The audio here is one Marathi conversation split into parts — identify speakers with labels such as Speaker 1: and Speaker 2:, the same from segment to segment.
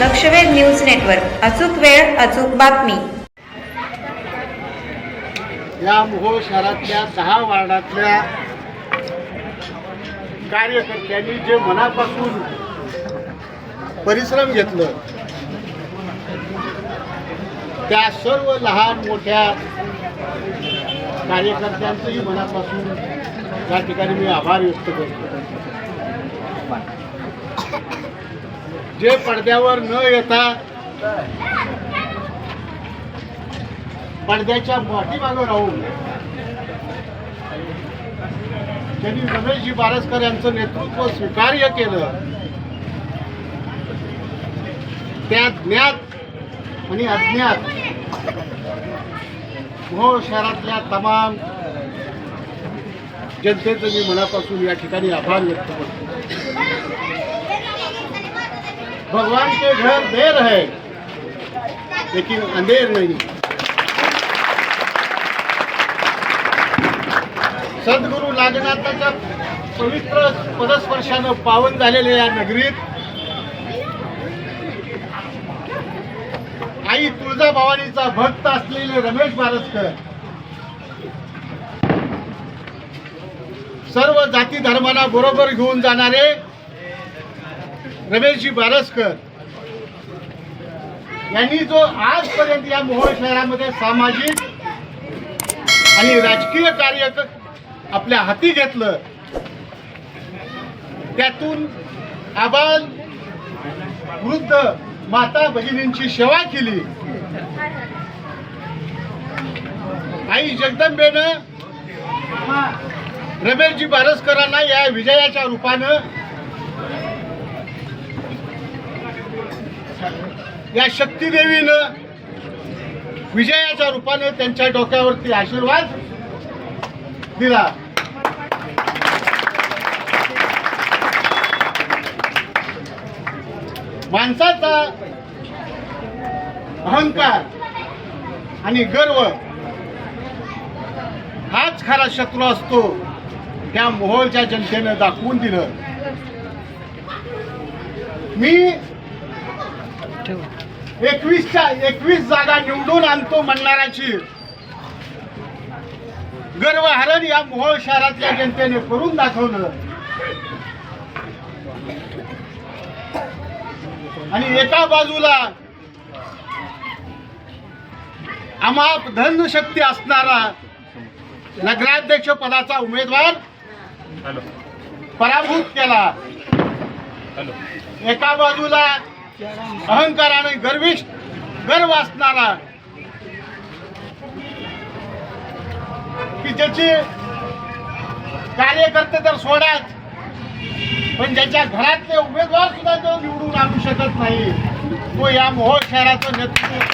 Speaker 1: लक्षवेध न्यूज नेटवर्क. अचूक वेळ अचूक बातमी.
Speaker 2: या मोहोळ शहरातल्या दहा वार्डातल्या कार्यकर्त्यांनी जे मनापासून परिश्रम घेतलं त्या सर्व लहान मोठ्या कार्यकर्त्यांचंही मनापासून या ठिकाणी मी आभार व्यक्त करतो. जे पडद्यावर न येता पडद्याच्या पाठीमागं राहून त्यांनी रमेशजी बारसकर यांचं नेतृत्व स्वीकार्य केलं. त्या ज्ञात आणि अज्ञात मोहोळ शहरातल्या तमाम जनतेचं मी मनापासून या ठिकाणी आभार व्यक्त करतो. भगवान के घर देर है लेकिन अंधेर नहीं। सद्गुरू नागनाथाच्या पवित्र पदस्पर्शानं पावन झालेल्या या नगरीत आई तुळजाभवानीचा भक्त असलेले रमेश बारसकर सर्व जाती धर्मांना बरोबर घेऊन जाणारे रमेशजी बारसकर यांनी जो आजपर्यंत या मोहोळ शहरामध्ये सामाजिक आणि राजकीय कार्य आपल्या हाती घेतलं त्यातून आबाल वृद्ध माता भगिनींची सेवा केली. आई जगदंबेनं रमेशजी बारसकरांना या विजयाच्या रूपानं या शक्तीदेवीनं विजयाच्या रूपानं त्यांच्या डोक्यावरती आशीर्वाद दिला. माणसाचा अहंकार आणि गर्व हाच खरा शत्रू असतो त्या मोहोळच्या जनतेनं दाखवून दिलं. मी एकवीसच्या एकवीस जागा निवडून आणतो म्हणणाराची गर्वहरण या मोहोळ शहरातल्या जनतेने करून दाखवलं. आणि एका बाजूला अमाप धनशक्ती असणारा नगराध्यक्ष पदाचा उमेदवार पराभूत केला. एका बाजूला अहंकाराने गर्विष्ठ गर्व असणारा. की ज्याचे कार्यकर्ते तर सोडाच पण ज्याच्या घरातले उमेदवार सुद्धा तो निवडून आणू शकत नाही. तो या मोहोळ शहराचं नेतृत्व.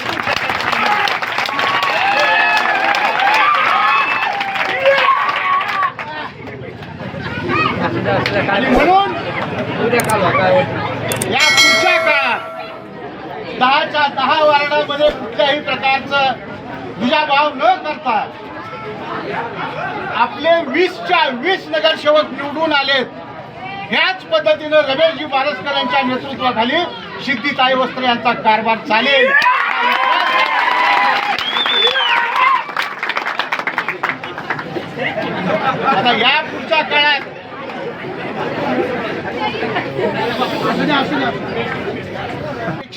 Speaker 2: आणि म्हणून या पुढच्या दहाच्या दहा वार्डामध्ये कुठल्याही प्रकारचं दुजाभाव न करता आपले वीसच्या वीस नगरसेवक निवडून आलेत. ह्याच पद्धतीनं रमेशजी बारसकर यांच्या नेतृत्वाखाली सिद्धिताई वस्त्र यांचा कारभार चालेल. आता या पुढच्या काळात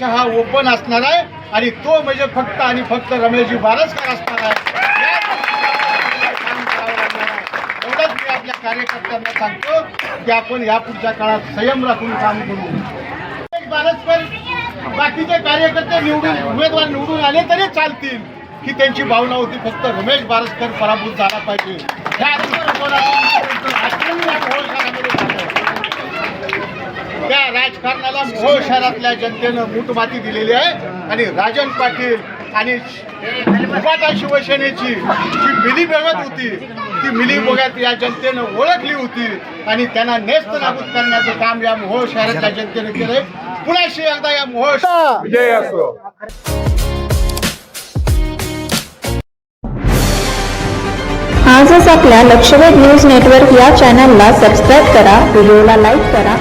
Speaker 2: पक्ष हा ओपन असणार आहे आणि तो म्हणजे फक्त आणि फक्त रमेशजी बारसकर असणार आहे. एवढंच मी आपल्या कार्यकर्त्यांना सांगतो की आपण या पुढच्या काळात संयम राखून काम करू. रमेश बारसकर बाकीचे कार्यकर्ते निवडून उमेदवार निवडून आले तरी चालतील की त्यांची भावना होती फक्त रमेश बारसकर पराभूत झाला पाहिजे ह्या दृष्टिकोनातून राजकारण या मोहोळ शहरामध्ये झालं. त्या राजकारणाला मोहोळ शहरातल्या जनतेनं मूठमाती दिलेली आहे. आणि राजन पाटील आणि उपाटा शिवसेनेची जी मिलीभगत होती ती मिलीभगत या जनतेनं ओळखली होती. आणि त्यांना नेस्त नाबूद करण्याचं काम या मोहोळ शहरातल्या जनतेनं केलंय. पुण्याशी एकदा या मोहोळ
Speaker 3: विजय असो.
Speaker 4: आजच आपल्या लक्षवेध न्यूज नेटवर्क या चॅनलला सबस्क्राईब करा व्हिडिओला लाईक करा